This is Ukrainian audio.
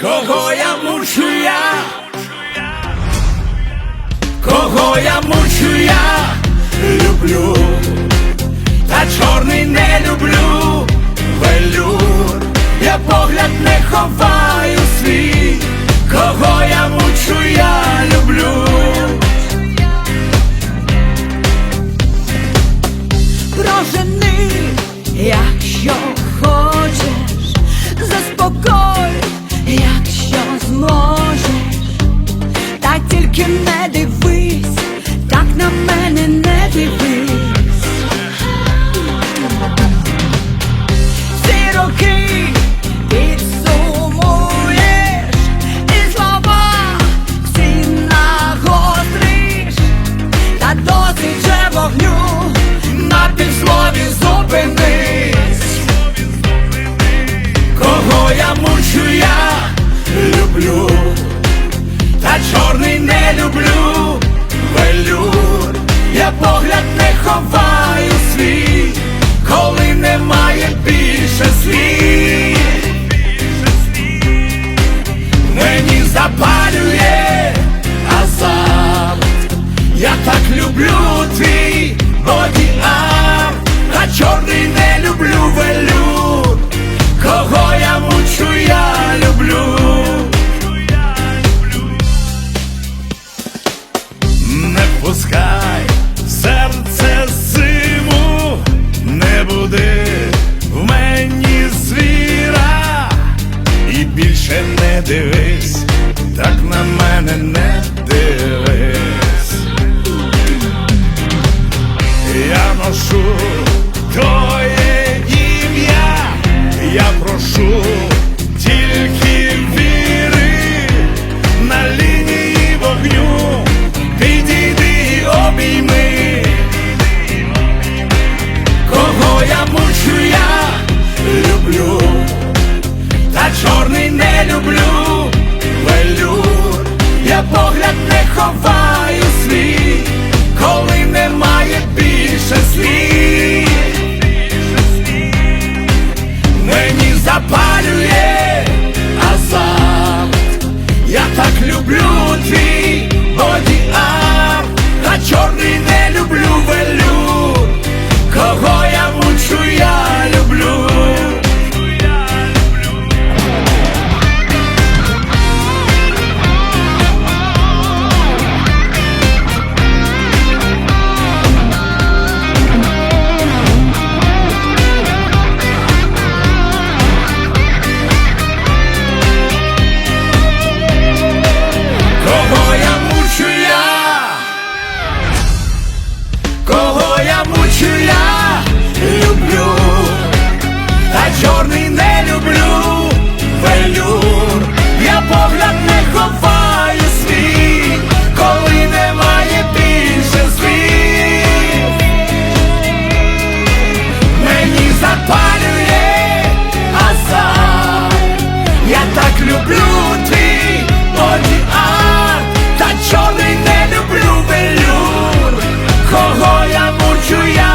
Кого я мучу я? Кого я мучу я? Люблю, та чорний не люблю, велюр, я погляд не ховаю свій, кого я мучу, я На півслові зупинись, кого я мучу, я люблю, та чорний не люблю, велюр, я погляд не ховаю свій, коли немає більше слів. Мені запалює азарт, я так люблю твій бодіарт, а чорний не люблю велюр, кого я мучу, я люблю. Не пускай серце зиму, не буди в мені звіра, і більше не дивись, так на мене не дивись. Я ношу люблю, велю, я погляд не ховаю. 주야